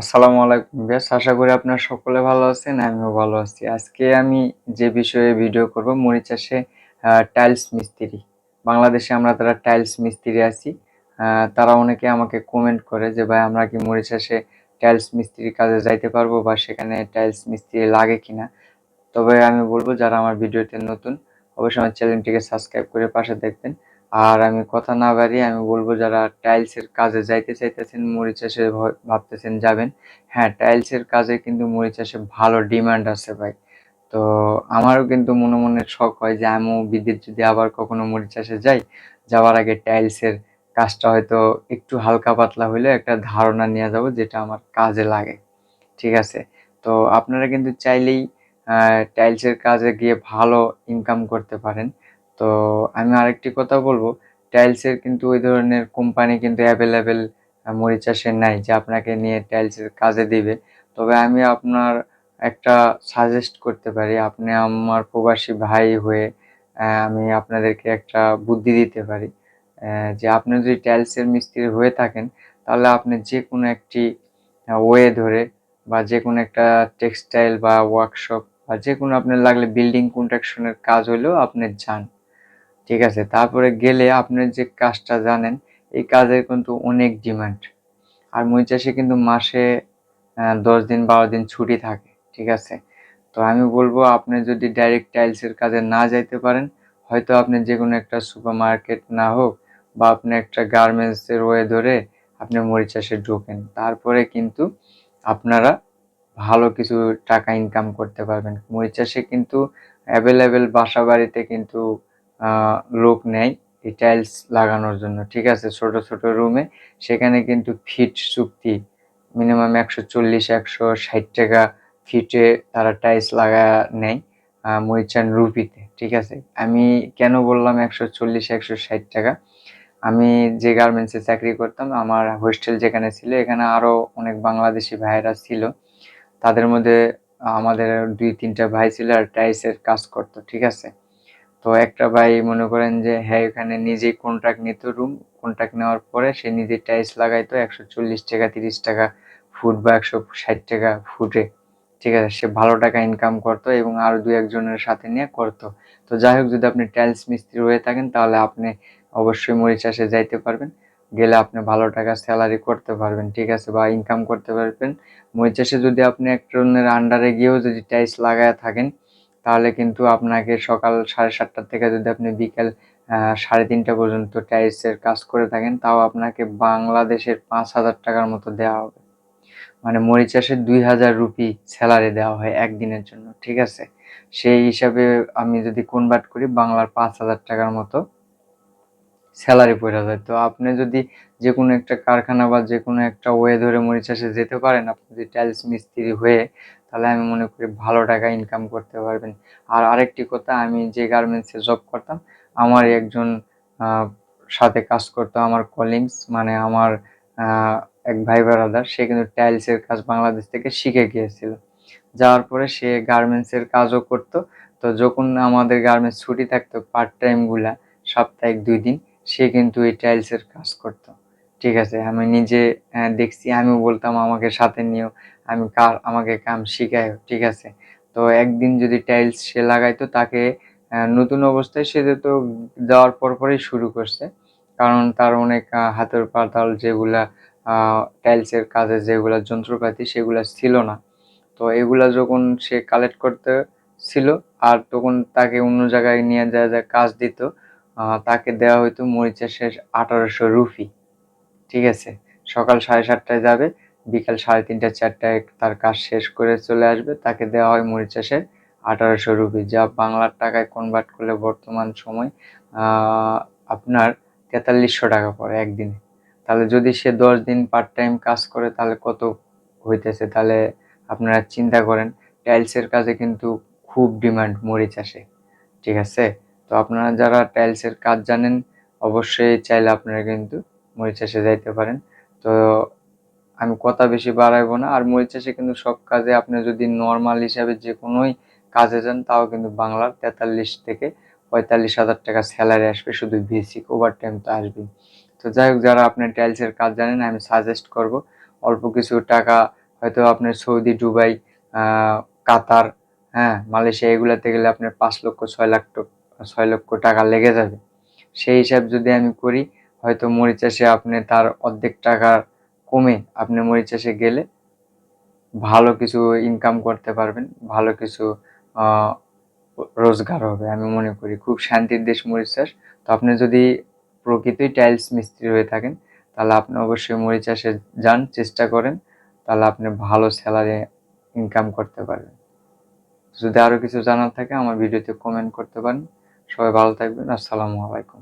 আসসালামু আলাইকুম বেশ আশা করি আপনারা সকলে ভালো আছেন, আমিও ভালো আছি। আজকে আমি যে বিষয়ে ভিডিও করব মুড়ি চাষে টাইলস মিস্ত্রি। বাংলাদেশে আমরা তারা টাইলস মিস্ত্রি আছি তারা অনেকে আমাকে কমেন্ট করে যে, ভাই, আমরা কি মুড়ি চাষে টাইলস মিস্ত্রির কাজে যাইতে পারব বা সেখানে টাইলস মিস্ত্রি লাগে কিনা? তবে আমি বলব, যারা আমার ভিডিওতে নতুন, অবশ্যই আমার চ্যানেলটিকে সাবস্ক্রাইব করে পাশে দেখবেন। আর আমি কথা না বাড়িয়ে আমি বলব, যারা টাইলসের কাজে যাইতে চাইতেছেন, মুড়ি চাষে ভাবতেছেন যাবেন। হ্যাঁ টাইলসের কাজে কিন্তু মুড়ি চাষে ভালো ডিমান্ড আছে ভাই। তো আমারও কিন্তু মনে মনে শখ হয় যে, আমিও বিদ্যুৎ যদি আবার কখনো মুড়ি চাষে যাই, যাওয়ার আগে টাইলসের কাজটা হয়তো একটু হালকা পাতলা হলেও একটা ধারণা নিয়ে যাব যেটা আমার কাজে লাগে। ঠিক আছে? তো আপনারা কিন্তু চাইলেই টাইলসের কাজে গিয়ে ভালো ইনকাম করতে পারেন। তো আমি আরেকটি কথা বলব। টাইলসের কিন্তু ওই ধরনের কোম্পানি কিন্তু অ্যাভেলেবেল মুড়ি চাষের নাই যে আপনাকে নিয়ে টাইলসের কাজে দিবে। তবে আমি আপনার একটা সাজেস্ট করতে পারি। আপনি আমার প্রবাসী ভাই হয়ে আমি আপনাদেরকে একটা বুদ্ধি দিতে পারি যে আপনি যদি টাইলসের মিস্ত্রি হয়ে থাকেন, তাহলে আপনি যে কোনো একটি ওয়ে ধরে বা যে কোনো একটা টেক্সটাইল বা ওয়ার্কশপ বা যে কোনো আপনার লাগলে বিল্ডিং কনস্ট্রাকশনের কাজ হলেও আপনি যান। ঠিক আছে? তারপরে গেলে আপনি যে কাজটা জানেন, এই কাজের কিন্তু অনেক ডিমান্ড আর মরিচ চাষে কিন্তু মাসে দশ দিন, বারো দিন ছুটি থাকে, ঠিক আছে? তো আমি বলব, আপনি যদি ডাইরেক্ট টাইলসের কাজে না যাইতে পারেন, হয়তো আপনি যে কোনো একটা সুপার মার্কেট না হোক বা আপনি একটা গার্মেন্টসের ওয়ে ধরে আপনি মরিচ চাষে ঢোকেন। তারপরে কিন্তু আপনারা ভালো কিছু টাকা ইনকাম করতে পারবেন। মরিচ চাষে কিন্তু অ্যাভেলেবেল বাসা বাড়িতে কিন্তু লোক নেয় এই টাইলস লাগানোর জন্য, ঠিক আছে? ছোট ছোট রুমে সেখানে কিন্তু ফিট চুক্তি মিনিমাম একশো চল্লিশ, একশো ষাট টাকা ফিটে তারা টাইলস লাগা নেয় মরিচান রুপিতে, ঠিক আছে? আমি কেন বললাম একশো চল্লিশ, একশো ষাট টাকা? আমি যে গার্মেন্টসে চাকরি করতাম, আমার হোস্টেল যেখানে ছিল, এখানে আরও অনেক বাংলাদেশি ভাইয়েরা ছিল। তাদের মধ্যে আমাদের দুই, তিনটা ভাই ছিল আর টাইলসের কাজ করতো, ঠিক আছে? তো একটা ভাই মনে করেন যে হ্যাঁ এখানে নিজেই কন্ট্রাক্ট নিত রুম কন্ট্রাক্ট নেওয়ার পরে সে নিজে টাইলস লাগাইতো একশো চল্লিশ টাকা, তিরিশ টাকা ফুট বা একশো ষাট টাকা ফুটে ঠিক আছে, সে ভালো টাকা ইনকাম করতো এবং আরও দু একজনের সাথে নিয়ে করতো। তো যাই হোক, যদি আপনি টাইলস মিস্ত্রি হয়ে থাকেন, তাহলে আপনি অবশ্যই মরিচ চাষে যাইতে পারবেন। গেলে আপনি ভালো টাকা স্যালারি করতে পারবেন, ঠিক আছে, বা ইনকাম করতে পারবেন। মরিচ চাষে যদি আপনি একজনের আন্ডারে গিয়েও যদি টাইলস লাগায় থাকেন তাহলে কিন্তু আপনাকে সকাল সাড়ে সাতটা থেকে যদি আপনি বিকেল সাড়ে তিনটা পর্যন্ত টাইলসের কাজ করে থাকেন, তাও আপনাকে বাংলাদেশের পাঁচ হাজার টাকার মতো দেওয়া হবে। মানে মরিচ চাষের দুই হাজার রুপি স্যালারি দেওয়া হয় একদিনের জন্য, ঠিক আছে? সেই হিসাবে আমি যদি কনভার্ট করি, বাংলার পাঁচ হাজার টাকার মতো স্যালারি পড়ে যায়। তো আপনি যদি যে কোনো একটা কারখানা বা যে কোনো একটা ওয়ে ধরে মরিচ চাষে যেতে পারেন, আপনি যদি টাইলস মিস্ত্রি হয়ে তাহলে আমি মনে করি ভালো টাকা ইনকাম করতে পারবেন। আর আরেকটি কথা, আমি যে গার্মেন্টসে জব করতাম আমার একজন সাথে কাজ করতো আমার কলিংস মানে আমার এক ভাই ব্রাদার সে কিন্তু টাইলসের কাজ বাংলাদেশ থেকে শিখে গিয়েছিল। যাওয়ার পরে সে গার্মেন্টসের কাজও করতো। তো যখন আমাদের গার্মেন্টস ছুটি থাকতো পার্ট টাইমগুলা সাপ্তাহিক দুই দিন, সে কিন্তু এই টাইলসের কাজ করতো। ঠিক আছে, আমি নিজে দেখছি, আমিও বলতাম, আমাকে সাথে নিও, আমি কার, আমাকে কাম শিখায় ঠিক আছে? তো একদিন যদি টাইলস সে লাগাইতো, তাকে নতুন অবস্থায় সে তো যাওয়ার পর পরই শুরু করছে। কারণ তার অনেক হাতের পাতাল যেগুলা টাইলসের কাজে যেগুলা যন্ত্রপাতি, সেগুলা ছিল না। তো এগুলা যখন সে কালেক্ট করতে ছিল, আর তখন তাকে অন্য জায়গায় নিয়ে যা যা কাজ দিত তাকে দেওয়া হইতো মরিচাষের আঠারোশো রুপি। ঠিক আছে? সকাল সাড়ে সাতটায় যাবে, বিকাল সাড়ে তিনটা, চারটায় তার কাজ শেষ করে চলে আসবে। তাকে দেওয়া হয় মরিচাষের আঠারোশো রুপি, যা বাংলার টাকায় কনভার্ট করলে বর্তমান সময় আপনার তেতাল্লিশশো টাকা পড়ে একদিনে। তাহলে যদি সে দশ দিন পার্ট টাইম কাজ করে, তাহলে কত হইতেছে? তাহলে আপনারা চিন্তা করেন টাইলসের কাজে কিন্তু খুব ডিমান্ড মরিচ আসে ঠিক আছে? তো আপনারা যারা টাইলসের কাজ জানেন, অবশ্যই চাইলে আপনারা কিন্তু মরিচ চাষে যাইতে পারেন। তো আমি কথা বেশি বাড়াইবো না। আর মরিচ চাষে কিন্তু সব কাজে আপনি যদি নর্মাল হিসাবে যে কোনোই কাজে যান, তাও কিন্তু বাংলার তেতাল্লিশ থেকে পঁয়তাল্লিশ হাজার টাকা স্যালারি আসবে। শুধু বেসিক ওভার টাইম তো আসবেই। তো যাই হোক, যারা আপনি টাইলসের কাজ জানেন, আমি সাজেস্ট করব অল্প কিছু টাকা হয়তো আপনার সৌদি, দুবাই কাতার হ্যাঁ মালয়েশিয়া এগুলাতে গেলে আপনার পাঁচ লক্ষ, ছয় লাখ ছয় লক্ষ টাকা লেগে যাবে। সেই হিসাব যদি আমি করি হয়তো মরিচ চাষে আপনি তার অর্ধেক টাকা কমে আপনি মরিচ চাষে গেলে ভালো কিছু ইনকাম করতে পারবেন, ভালো কিছু রোজগার হবে আমি মনে করি। খুব শান্তির দেশ মরিচ চাষ। তো আপনি যদি প্রকৃতই টাইলস মিস্ত্রি হয়ে থাকেন, তাহলে আপনি অবশ্যই মরিচ চাষে যান, চেষ্টা করেন, তাহলে আপনি ভালো স্যালারি ইনকাম করতে পারবেন। যদি আরও কিছু জানার থাকে, আমার ভিডিওতে কমেন্ট করতে পারেন। সবাই ভালো থাকবেন, আসসালামু আলাইকুম।